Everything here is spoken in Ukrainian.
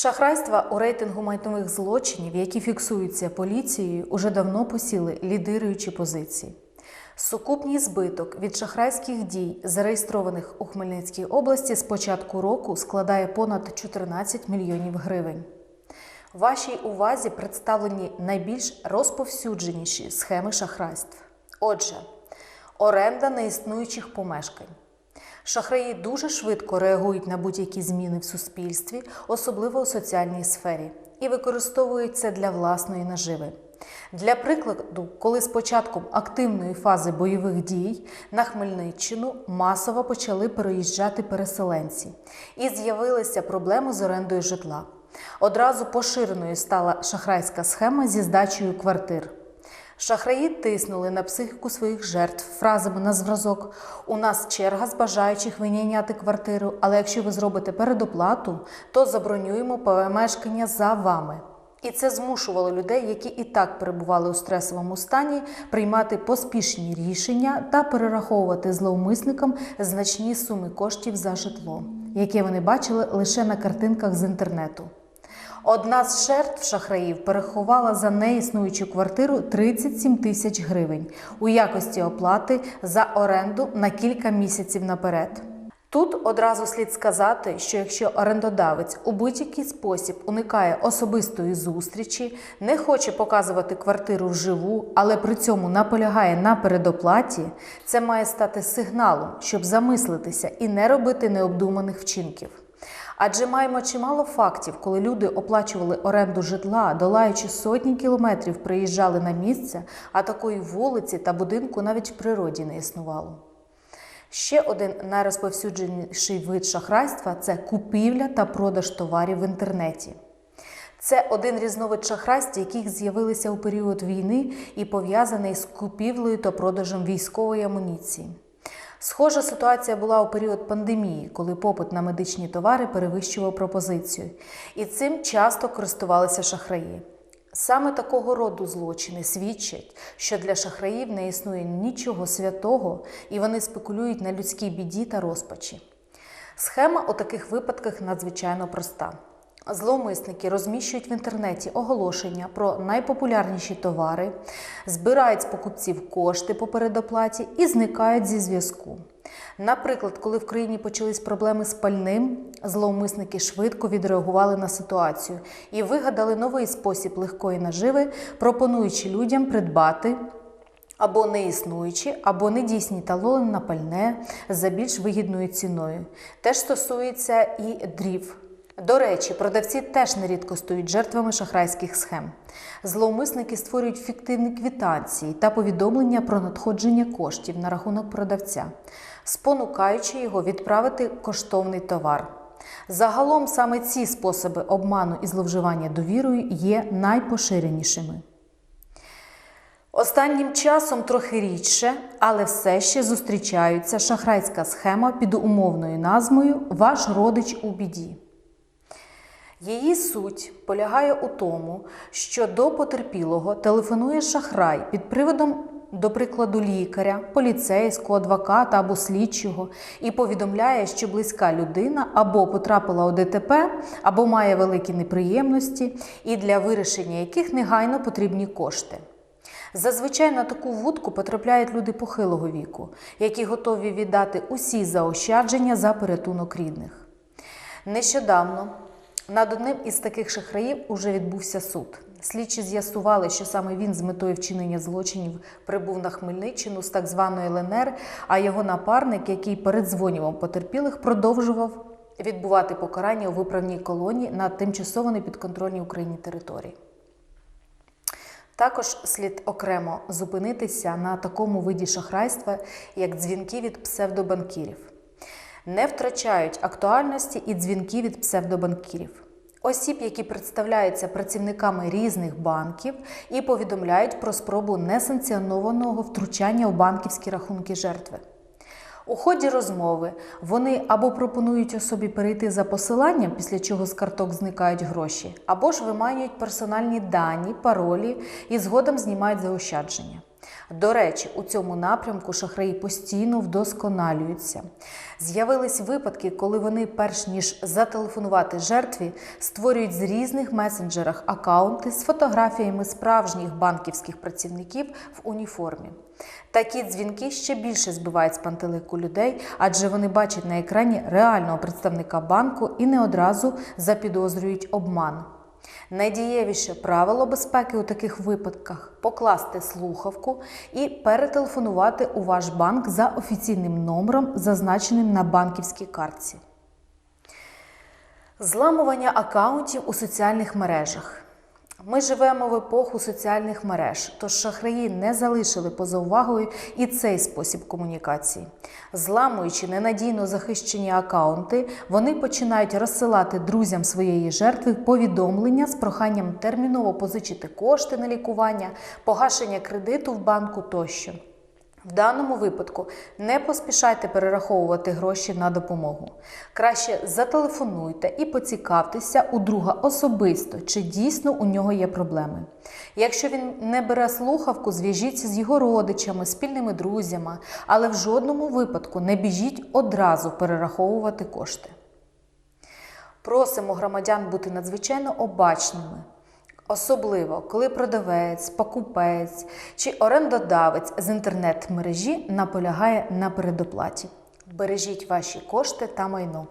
Шахрайства у рейтингу майнових злочинів, які фіксуються поліцією, уже давно посіли лідируючі позиції. Сукупний збиток від шахрайських дій, зареєстрованих у Хмельницькій області з початку року, складає понад 14 мільйонів гривень. Вашій увазі представлені найбільш розповсюдженіші схеми шахрайств. Отже, оренда неіснуючих помешкань. Шахраї дуже швидко реагують на будь-які зміни в суспільстві, особливо у соціальній сфері, і використовують це для власної наживи. Для прикладу, коли з початком активної фази бойових дій на Хмельниччину масово почали переїжджати переселенці, і з'явилися проблеми з орендою житла. Одразу поширеною стала шахрайська схема зі здачею квартир. Шахраї тиснули на психіку своїх жертв фразами на зразок: у нас черга з бажаючих винайняти квартиру, але якщо ви зробите передоплату, то забронюємо помешкання за вами. І це змушувало людей, які і так перебували у стресовому стані, приймати поспішні рішення та перераховувати зловмисникам значні суми коштів за житло, яке вони бачили лише на картинках з інтернету. Одна з жертв шахраїв переховала за неіснуючу квартиру 37 тисяч гривень у якості оплати за оренду на кілька місяців наперед. Тут одразу слід сказати, що якщо орендодавець у будь-який спосіб уникає особистої зустрічі, не хоче показувати квартиру вживу, але при цьому наполягає на передоплаті, це має стати сигналом, щоб замислитися і не робити необдуманих вчинків. Адже маємо чимало фактів, коли люди оплачували оренду житла, долаючи сотні кілометрів, приїжджали на місце, а такої вулиці та будинку навіть в природі не існувало. Ще один найрозповсюдженіший вид шахрайства це купівля та продаж товарів в інтернеті. Це один різновид шахрайств, яких з'явилися у період війни і пов'язаний з купівлею та продажем військової амуніції. Схожа ситуація була у період пандемії, коли попит на медичні товари перевищував пропозицію, і цим часто користувалися шахраї. Саме такого роду злочини свідчать, що для шахраїв не існує нічого святого, і вони спекулюють на людській біді та розпачі. Схема у таких випадках надзвичайно проста. Зловмисники розміщують в інтернеті оголошення про найпопулярніші товари, збирають з покупців кошти по передоплаті і зникають зі зв'язку. Наприклад, коли в країні почались проблеми з пальним, зловмисники швидко відреагували на ситуацію і вигадали новий спосіб легкої наживи, пропонуючи людям придбати або неіснуючі, або недійсні талони на пальне за більш вигідною ціною. Теж стосується і дрів. До речі, продавці теж нерідко стають жертвами шахрайських схем. Зловмисники створюють фіктивні квітанції та повідомлення про надходження коштів на рахунок продавця, спонукаючи його відправити коштовний товар. Загалом саме ці способи обману і зловживання довірою є найпоширенішими. Останнім часом трохи рідше, але все ще зустрічаються шахрайська схема під умовною назвою Ваш родич у біді. Її суть полягає у тому, що до потерпілого телефонує шахрай під приводом, до прикладу, лікаря, поліцейського, адвоката або слідчого і повідомляє, що близька людина або потрапила у ДТП, або має великі неприємності, і для вирішення яких негайно потрібні кошти. Зазвичай на таку вудку потрапляють люди похилого віку, які готові віддати усі заощадження за порятунок рідних. Нещодавно над одним із таких шахраїв уже відбувся суд. Слідчі з'ясували, що саме він з метою вчинення злочинів прибув на Хмельниччину з так званої ЛНР, а його напарник, який передзвонював потерпілих, продовжував відбувати покарання у виправній колонії на тимчасово непідконтрольній Україні території. Також слід окремо зупинитися на такому виді шахрайства, як дзвінки від псевдобанкірів. Не втрачають актуальності і дзвінки від псевдобанкірів. Осіб, які представляються працівниками різних банків і повідомляють про спробу несанкціонованого втручання у банківські рахунки жертви. У ході розмови вони або пропонують особі перейти за посиланням, після чого з карток зникають гроші, або ж виманюють персональні дані, паролі і згодом знімають заощадження. До речі, у цьому напрямку шахраї постійно вдосконалюються. З'явились випадки, коли вони, перш ніж зателефонувати жертві, створюють з різних месенджерах акаунти з фотографіями справжніх банківських працівників в уніформі. Такі дзвінки ще більше збивають з пантелику людей, адже вони бачать на екрані реального представника банку і не одразу запідозрюють обман. Найдієвіше правило безпеки у таких випадках покласти слухавку і перетелефонувати у ваш банк за офіційним номером, зазначеним на банківській картці. Зламування аккаунтів у соціальних мережах. Ми живемо в епоху соціальних мереж, тож шахраї не залишили поза увагою і цей спосіб комунікації. Зламуючи ненадійно захищені акаунти, вони починають розсилати друзям своєї жертви повідомлення з проханням терміново позичити кошти на лікування, погашення кредиту в банку тощо. В даному випадку не поспішайте перераховувати гроші на допомогу. Краще зателефонуйте і поцікавтеся у друга особисто, чи дійсно у нього є проблеми. Якщо він не бере слухавку, зв'яжіться з його родичами, спільними друзями, але в жодному випадку не біжіть одразу перераховувати кошти. Просимо громадян бути надзвичайно обачними. Особливо, коли продавець, покупець чи орендодавець з інтернет-мережі наполягає на передоплаті. Бережіть ваші кошти та майно.